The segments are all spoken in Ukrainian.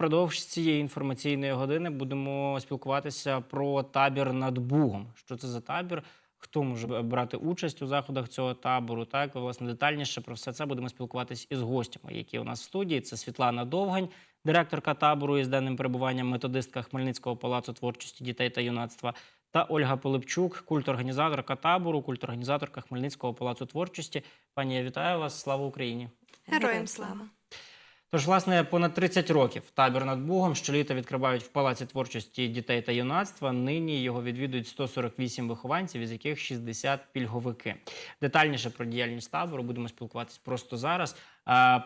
впродовж цієї інформаційної години будемо спілкуватися про табір над Бугом. Що це за табір? Хто може брати участь у заходах цього табору? Так, власне, детальніше про все це будемо спілкуватись із гостями, які у нас в студії. Це Світлана Довгань, директорка табору із денним перебуванням методистка Хмельницького палацу творчості дітей та юнацтва. Та Ольга Пилипчук, культорганізаторка табору, культорганізаторка Хмельницького палацу творчості. Пані, я вітаю вас! Слава Україні! Героям слава. Тож, власне, понад 30 років табір над Бугом щоліта відкривають в Палаці творчості дітей та юнацтва. Нині його відвідують 148 вихованців, із яких 60 пільговики. Детальніше про діяльність табору будемо спілкуватись просто зараз.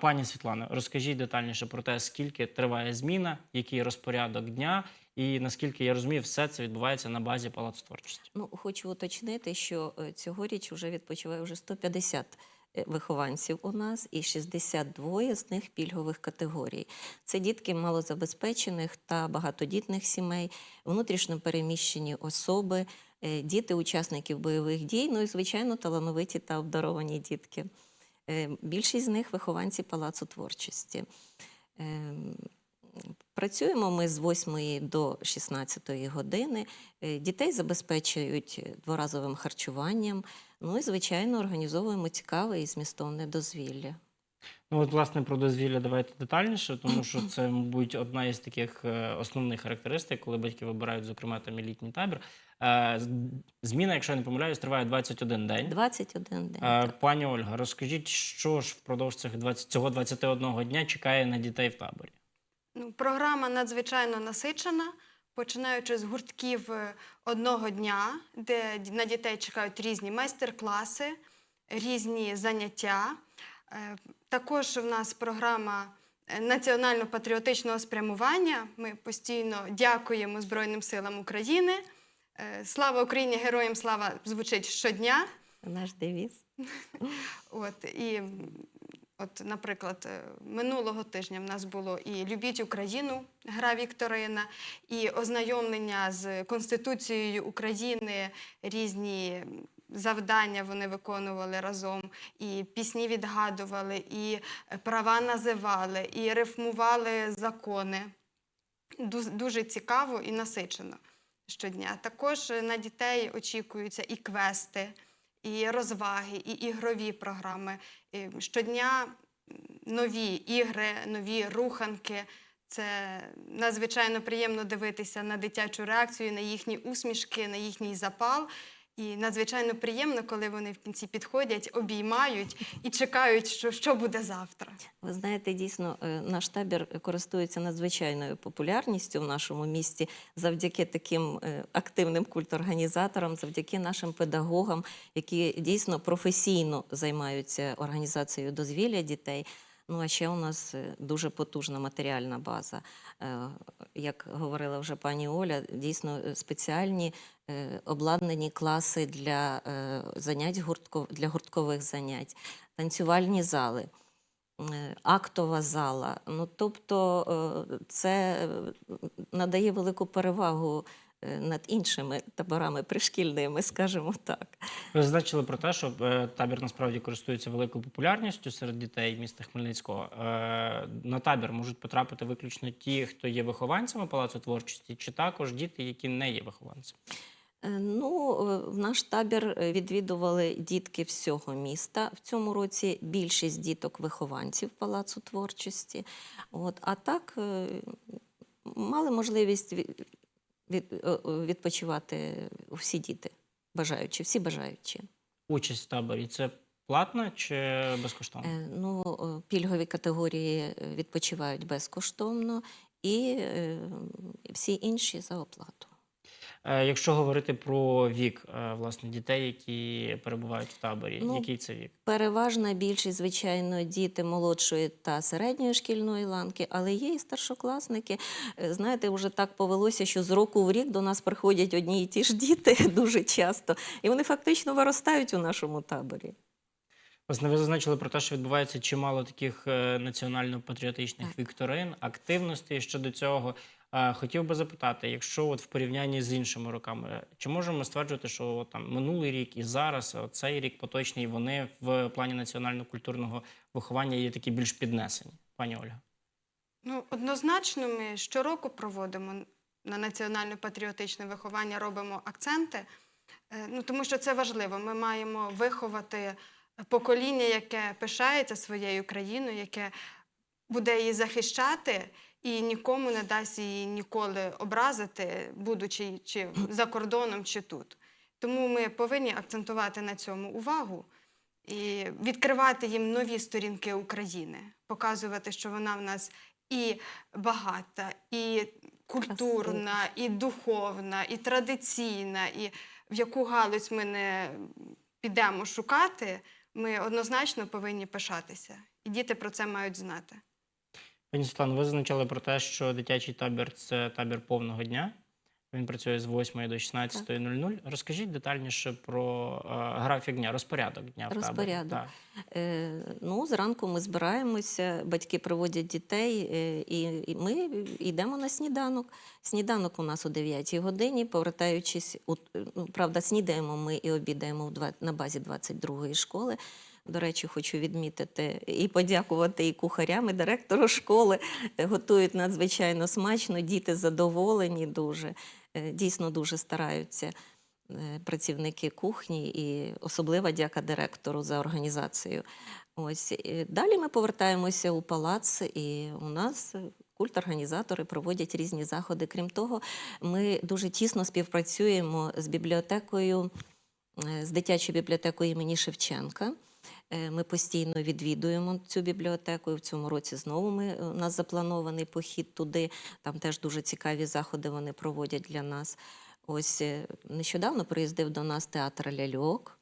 Пані Світлано, розкажіть детальніше про те, скільки триває зміна, який розпорядок дня, і наскільки я розумію, все це відбувається на базі Палацу творчості. Ну, хочу уточнити, що е, цьогоріч вже відпочиває вже 150 е, вихованців у нас і 62 з них пільгових категорій. Це дітки малозабезпечених та багатодітних сімей, внутрішньо переміщені особи, е, діти учасників бойових дій, ну і, звичайно, талановиті та обдаровані дітки. Е, Більшість з них вихованці Палацу творчості. Ем, Працюємо ми з 8 до 16 години. Е, Дітей забезпечують дворазовим харчуванням. Ну і, звичайно, організовуємо цікаве і змістовне дозвілля. Ну, от, власне, про дозвілля давайте детальніше, тому що це, мабуть, одна із таких е, основних характеристик, коли батьки вибирають, зокрема, там і літній табір. Е, Зміна, якщо я не помиляюсь, триває 21 день. 21 день. Е. Пані Ольга, розкажіть, що ж впродовж цих 20, цього 21 дня чекає на дітей в таборі? Ну, програма надзвичайно насичена, починаючи з гуртків е, одного дня, де на дітей чекають різні майстер-класи, різні заняття. Е, Також в нас програма е, національно-патріотичного спрямування. Ми постійно дякуємо Збройним силам України. Слава Україні! Героям слава звучить щодня. Наш девіз. От і от, наприклад, е, минулого тижня в нас було і Любіть Україну, гра Вікторина, і ознайомлення з Конституцією України, різні завдання вони виконували разом, і пісні відгадували, і права називали, і рифмували закони. Дуже цікаво і насичено щодня. Також е, на дітей очікуються і квести, і розваги, і ігрові програми. Щодня нові ігри, нові руханки. Це надзвичайно приємно дивитися на дитячу реакцію, на їхні усмішки, на їхній запал. І надзвичайно приємно, коли вони в кінці підходять, обіймають і чекають, що, що буде завтра. Ви знаєте, дійсно, е, наш табір користується надзвичайною популярністю в нашому місті завдяки таким е, активним культорганізаторам, завдяки нашим педагогам, які дійсно професійно займаються організацією дозвілля дітей. Ну а ще у нас е, дуже потужна матеріальна база. Е, Як говорила вже пані Оля, дійсно е, спеціальні обладнані класи для занять для гурткових занять, танцювальні зали актова зала. Ну, тобто це надає велику перевагу над іншими таборами пришкільними, скажімо так. Ви зазначили про те, що е, табір насправді користується великою популярністю серед дітей міста Хмельницького. Е, на табір можуть потрапити виключно ті, хто є вихованцями Палацу творчості, чи також діти, які не є вихованцями. Е, Ну, е, в наш табір е, відвідували дітки всього міста. В цьому році більшість діток вихованців Палацу творчості. От, а так е, мали можливість е, е, відпочивати всі діти, бажаючі, всі бажаючі. Участь в таборі це платна чи безкоштовно? Е, Ну, е, пільгові категорії е, відпочивають безкоштовно, і е, всі інші за оплату. Е, Якщо говорити про вік е, власне дітей, які перебувають в таборі, Ну, який це вік? Переважна більшість, звичайно, діти молодшої та середньої шкільної ланки, але є і старшокласники. Е, Знаєте, вже так повелося, що з року в рік до нас приходять одні і ті ж діти дуже часто, і вони фактично виростають у нашому таборі. Власне, ви зазначили про те, що відбувається чимало таких національно-патріотичних вікторин, активностей щодо цього. Хотів би запитати, якщо от в порівнянні з іншими роками, чи можемо стверджувати, що там минулий рік і зараз, цей рік поточний, вони в плані національно-культурного виховання є такі більш піднесені, пані Ольга? Ну, однозначно, ми щороку проводимо на національно-патріотичне виховання, робимо акценти, Е, ну, тому що це важливо. Ми маємо виховати покоління, яке пишається своєю країною, яке буде її захищати і нікому не дасть її ніколи образити, будучи чи за кордоном, чи тут. Тому ми повинні акцентувати на цьому увагу і відкривати їм нові сторінки України, показувати, що вона в нас і багата, і культурна, і духовна, і традиційна, і в яку галузь ми не підемо шукати, ми однозначно повинні пишатися. І діти про це мають знати. Пані Світлано, ви зазначали про те, що дитячий табір це табір повного дня. Він працює з 8 до 16.00. Розкажіть детальніше про е, графік дня, розпорядок дня в. Розпорядок. Так. Е, ну, зранку ми збираємося, батьки приводять дітей, е, і, і ми йдемо на сніданок. Сніданок у нас о 9 годині, повертаючись, у, ну, правда, снідаємо ми і обідаємо в два, на базі 22-ї школи. До речі, хочу відмітити і подякувати і кухарям, і директору школи. Е, Готують надзвичайно смачно, діти задоволені дуже, Е, дійсно дуже стараються е, працівники кухні, і особлива дяка директору за організацію. Ось далі ми повертаємося у палац, і у нас. Культорганізатори проводять різні заходи. Крім того, ми дуже тісно співпрацюємо з бібліотекою, з дитячою бібліотекою імені Шевченка. Е, Ми постійно відвідуємо цю бібліотеку. і В цьому році знову ми, у нас запланований похід туди. Там теж дуже цікаві заходи вони проводять для нас. Ось е, нещодавно приїздив до нас театр ляльок.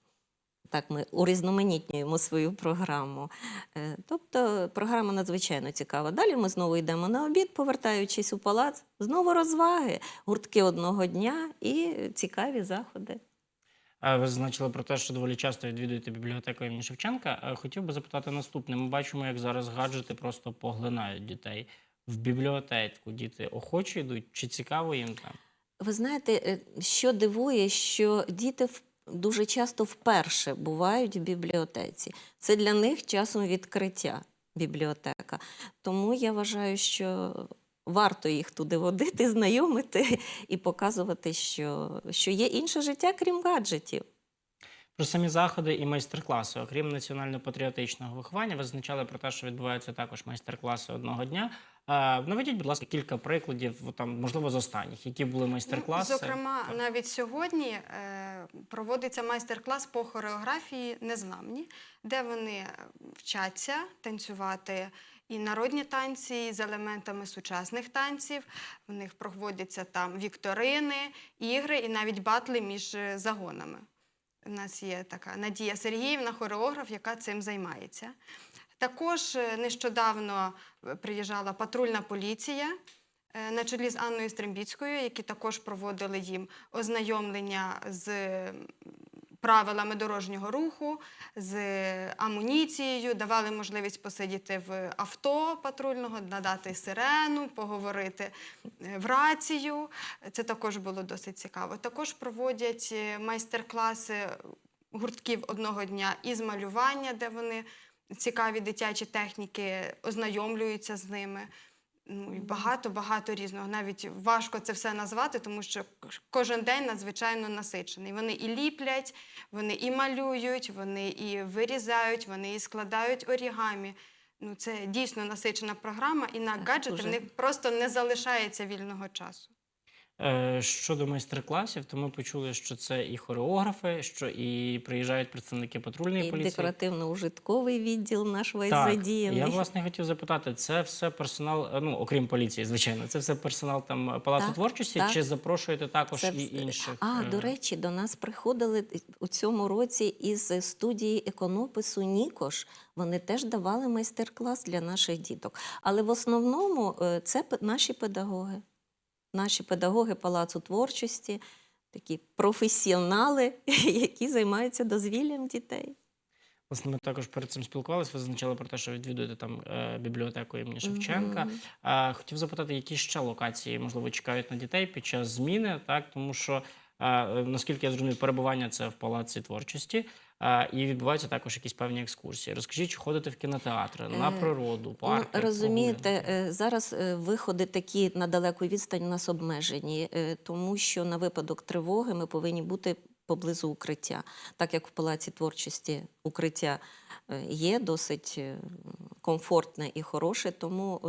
Так, ми урізноманітнюємо свою програму. Е, Тобто програма надзвичайно цікава. Далі ми знову йдемо на обід, повертаючись у палац, знову розваги, гуртки одного дня і цікаві заходи. Ви зазначили про те, що доволі часто відвідуєте бібліотеку імені Шевченка. Е, Хотів би запитати наступне. Ми бачимо, як зараз гаджети просто поглинають дітей. В бібліотеку діти охоче йдуть, чи цікаво їм там? Ви знаєте, е, що дивує, що діти дуже часто вперше бувають в бібліотеці. Це для них часом відкриття бібліотека. Тому я вважаю, що варто їх туди водити, знайомити і показувати, що, що є інше життя, крім гаджетів. Про самі заходи і майстер-класи, окрім національно-патріотичного виховання, ви зазначали про те, що відбуваються також майстер-класи одного дня. Е, Наведіть, будь ласка, кілька прикладів, там, можливо, з останніх, які були майстер-класи. Ну, зокрема, Так. навіть сьогодні е, проводиться майстер-клас по хореографії Незламні, де вони вчаться танцювати і народні танці з елементами сучасних танців. В них проводяться там вікторини, ігри і навіть батли між е, загонами. У нас є така Надія Сергіївна, хореограф, яка цим займається. Також е, нещодавно е, приїжджала патрульна поліція на чолі з Анною Стрембіцькою, які також проводили їм ознайомлення з правилами дорожнього руху, з амуніцією, давали можливість посидіти в авто патрульного, надати сирену, поговорити е, в рацію. Це також було досить цікаво. Також проводять е, майстер-класи гуртків одного дня із малювання, де вони цікаві дитячі техніки ознайомлюються з ними. Ну, і багато-багато різного. Навіть важко це все назвати, тому що кожен день надзвичайно насичений. Вони і ліплять, вони і малюють, вони і вирізають, вони і складають орігамі. Ну, це дійсно насичена програма, і на гаджети дуже. в них просто не залишається вільного часу. Е, Щодо майстер-класів, то ми почули, що це і хореографи, що і приїжджають представники патрульної І поліції. декоративно-ужитковий відділ наш весь Так, задіяний. я власне хотів запитати, це все персонал, е, ну окрім поліції, звичайно, це все персонал там палацу Так, творчості, так. чи запрошуєте також Це і інших? А, е, до речі, до нас приходили у цьому році із студії еконопису Нікош. Вони теж давали майстер-клас для наших діток. Але в основному це наші педагоги. Наші педагоги Палацу творчості, такі професіонали, які займаються дозвіллям дітей. Власне, ми також перед цим спілкувалися. Ви зазначали про те, що відвідуєте там е, бібліотеку імені Шевченка. Mm -hmm. хотів запитати, які ще локації можливо чекають на дітей під час зміни, так тому що. Е, Наскільки я зрозумів, перебування це в палаці творчості. І відбуваються також якісь певні екскурсії. Розкажіть, чи ходите в кінотеатри, на Е, природу, парки? Ну, розумієте, прогулянки? е, зараз виходи такі на далеку відстань у нас обмежені, тому що на випадок тривоги ми повинні бути поблизу укриття. Так як в палаці творчості укриття є досить комфортне і хороше, тому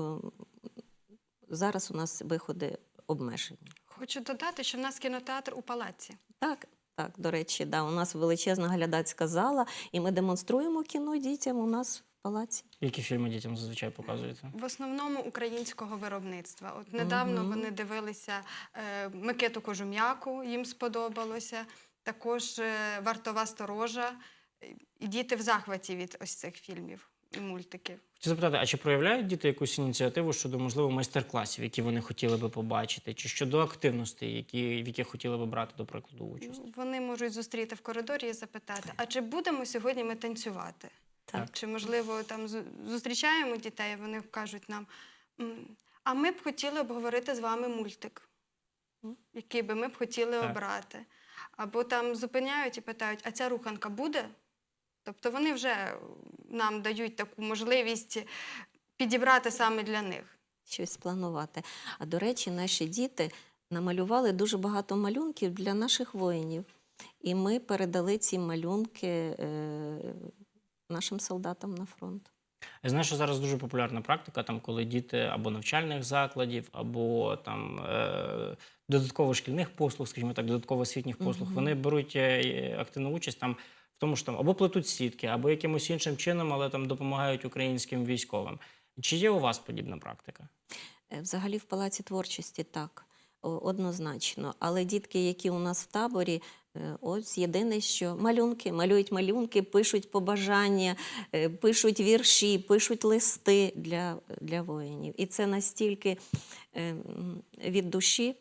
зараз у нас виходи обмежені. Хочу додати, що в нас кінотеатр у палаці. Так, так, до речі, да, у нас величезна глядацька зала, і ми демонструємо кіно дітям у нас в палаці. Які фільми дітям зазвичай показуєте? В основному українського виробництва. От недавно Мгм. вони дивилися е, Микиту Кожум'яку, їм сподобалося. Також е, Вартова сторожа. І діти в захваті від ось цих фільмів і мультиків. Хочу запитати, а чи проявляють діти якусь ініціативу щодо можливо майстер-класів, які вони хотіли би побачити, чи щодо активностей, які в яких хотіли би брати, до прикладу, участь? Ну, Вони можуть зустріти в коридорі і запитати: а чи будемо сьогодні ми танцювати? Так. Чи можливо там зустрічаємо дітей? Вони кажуть нам: а ми б хотіли обговорити з вами мультик, який би ми б хотіли Так. обрати. Або там зупиняють і питають, а ця руханка буде? Тобто вони вже нам дають таку можливість підібрати саме для них. щось спланувати. А до речі, наші діти намалювали дуже багато малюнків для наших воїнів. І ми передали ці малюнки е, нашим солдатам на фронт. Я знаю, що зараз дуже популярна практика, там, коли діти або навчальних закладів, або там е, додатково шкільних послуг, скажімо так, додатково освітніх послуг, Мгм. вони беруть е, активну участь там тому, що там або плетуть сітки, або якимось іншим чином, але там допомагають українським військовим. Чи є у вас подібна практика? Е, Взагалі в палаці творчості так, однозначно. Але дітки, які у нас в таборі, е, ось єдине, що малюнки, малюють малюнки, пишуть побажання, е, пишуть вірші, пишуть листи для, для воїнів. І це настільки від душі.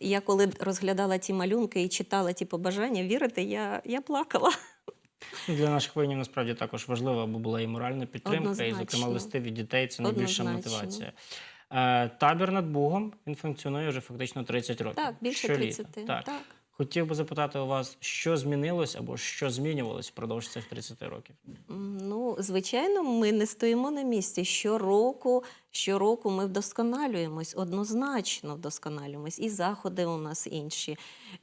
Я коли розглядала ті малюнки і читала ті побажання, вірите, я, я плакала. Для наших воїнів насправді також важливо, аби була і моральна підтримка, і, зокрема, листи від дітей це найбільша Однозначно. мотивація. Е, табір над Бугом він функціонує вже фактично 30 років. Так, більше Щоліта. 30. Так. так. Хотів би запитати у вас, що змінилось або що змінювалось впродовж цих 30 років? Ну, звичайно, ми не стоїмо на місці. Щороку, щороку ми вдосконалюємось, однозначно вдосконалюємось. І заходи у нас інші,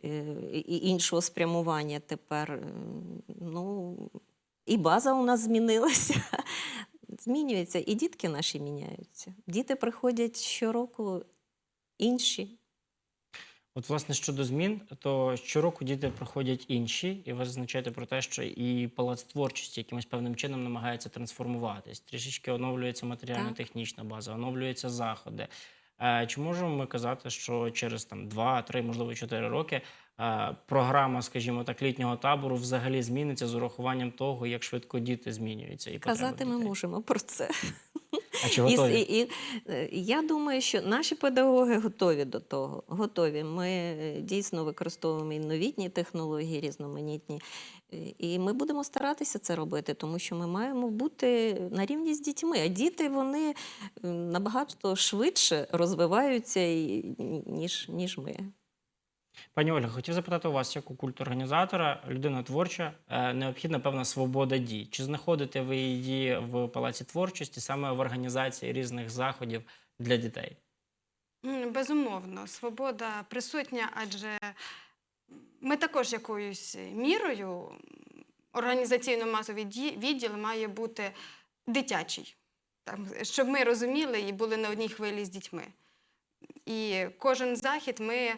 е, і іншого спрямування тепер. Ну, і база у нас змінилася. Змінюється, і дітки наші міняються. Діти приходять щороку інші. От, власне, щодо змін, то щороку діти проходять інші, і ви зазначаєте про те, що і палац творчості якимось певним чином намагається трансформуватись. Трішечки оновлюється матеріально-технічна база, оновлюються заходи. Е, Чи можемо ми казати, що через там два, три, можливо, чотири роки е, програма, скажімо так, літнього табору взагалі зміниться з урахуванням того, як швидко діти змінюються і Казати ми дітей? можемо про це. А чи готові? і, і е, я думаю, що наші педагоги готові до того. Готові. Ми е, дійсно використовуємо і новітні технології, різноманітні. Е, І ми будемо старатися це робити, тому що ми маємо бути на рівні з дітьми. А діти вони набагато швидше розвиваються, ніж, ніж ми. Пані Ольга, хотів запитати у вас, як у культорганізатора, людина творча, е, необхідна певна свобода дій. Чи знаходите ви її в палаці творчості саме в організації різних заходів для дітей? Безумовно, свобода присутня, адже ми також якоюсь мірою організаційно-масовий відділ має бути дитячий, щоб ми розуміли і були на одній хвилі з дітьми. І кожен захід ми е,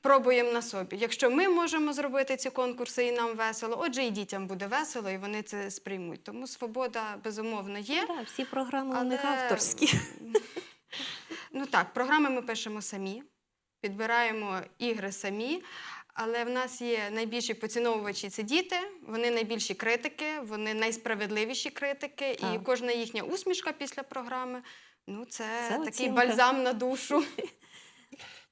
пробуємо на собі. Якщо ми можемо зробити ці конкурси і нам весело, отже, і дітям буде весело, і вони це сприймуть. Тому свобода безумовно є. Так, всі програми у них авторські. Ну так, програми ми пишемо самі, підбираємо ігри самі. Але в нас є найбільші поціновувачі це діти, вони найбільші критики, вони найсправедливіші критики, і кожна їхня усмішка після програми ну це, Це такий оцінка. бальзам на душу.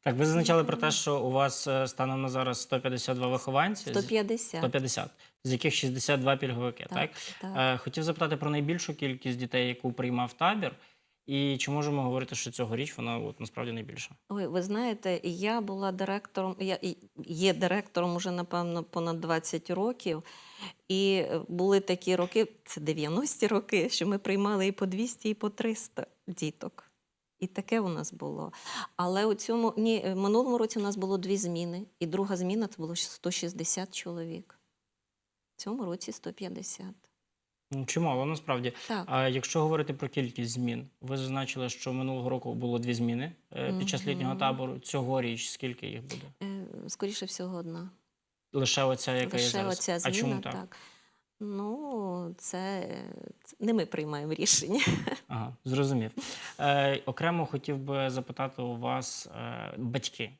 Так, ви зазначали про те, що у вас е, станом на зараз 152 вихованці, з- 150. 150, з яких 62 пільговики. Так, Так, так. Е, Хотів запитати про найбільшу кількість дітей, яку приймав табір. І чи можемо говорити, що цьогоріч вона от, насправді найбільша? Ой, ви знаєте, я була директором, я є директором уже, напевно, понад 20 років. І е, були такі роки, це 90-ті роки, що ми приймали і по 200, і по 300 діток. І таке у нас було. Але у цьому ні, в минулому році у нас було дві зміни, і друга зміна це було 160 чоловік. В цьому році 150. Чимало, насправді. Так. А якщо говорити про кількість змін, ви зазначили, що минулого року було дві зміни е, під час літнього табору. Цьогоріч скільки їх буде? Е, Скоріше всього, одна. Лише оця, яка є зараз. оця а зміна, чому так? так. Ну, це, це не ми приймаємо рішення. Ага, зрозумів. Е, окремо хотів би запитати у вас е, батьки.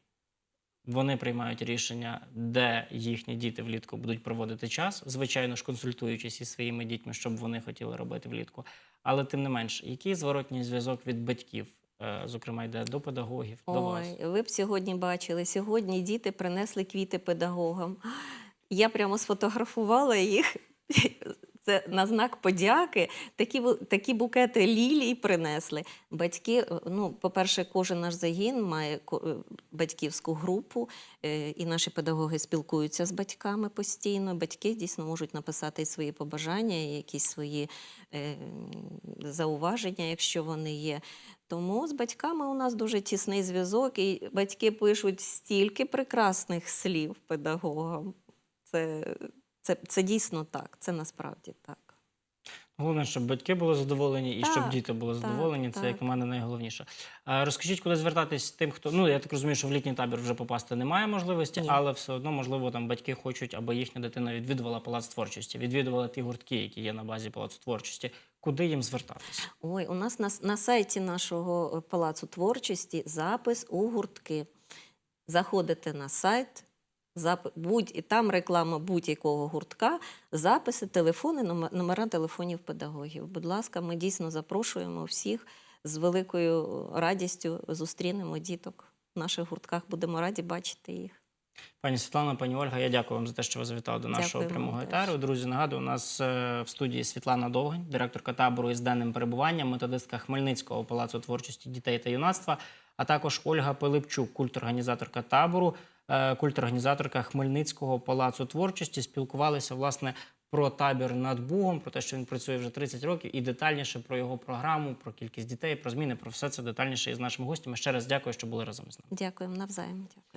Вони приймають рішення, де їхні діти влітку будуть проводити час, звичайно ж, консультуючись із своїми дітьми, що б вони хотіли робити влітку. Але тим не менш, який зворотній зв'язок від батьків, е, зокрема, йде до педагогів, до вас? Ви б сьогодні бачили. Сьогодні діти принесли квіти педагогам. Я прямо сфотографувала їх. Це на знак подяки. Такі, такі букети лілій принесли. Батьки, е, ну, по-перше, кожен наш загін має е, батьківську групу, е, і наші педагоги спілкуються з батьками постійно. Батьки дійсно можуть написати свої побажання, якісь свої зауваження, якщо вони є. Тому з батьками у нас дуже тісний зв'язок, і батьки пишуть стільки прекрасних слів педагогам. Це, це, це дійсно так, це насправді так. Головне, щоб батьки були задоволені і щоб діти були так, задоволені. Це, як так. на мене, найголовніше. Розкажіть, куди звертатись тим, хто ну я так розумію, що в літній табір вже попасти немає можливості, Ні. але все одно, можливо, там батьки хочуть, аби їхня дитина відвідувала палац творчості, відвідувала ті гуртки, які є на базі палацу творчості. Куди їм звертатись? Ой, у нас на, на сайті нашого е, палацу творчості запис у гуртки. Заходите на сайт, зап... будь... і там реклама будь-якого гуртка, записи, телефони, номер- номера телефонів педагогів. Будь ласка, ми дійсно запрошуємо всіх з великою радістю зустрінемо діток в наших гуртках. Будемо раді бачити їх. Пані Світлана, пані Ольга, я дякую вам за те, що ви завітали до нашого Дякую прямого теж. Друзі, нагадую, у нас е, в студії Світлана Довгань, директорка табору із денним перебуванням, методистка Хмельницького палацу творчості дітей та юнацтва, а також Ольга Пилипчук, культорганізаторка табору, культорганізаторка Хмельницького палацу творчості. Спілкувалися власне про табір над Бугом, про те, що він працює вже 30 років, і детальніше про його програму, про кількість дітей, про зміни, про все це детальніше із нашими гостями. Ще раз дякую, що були разом з нами. Дякуємо навзаєм. Дякую.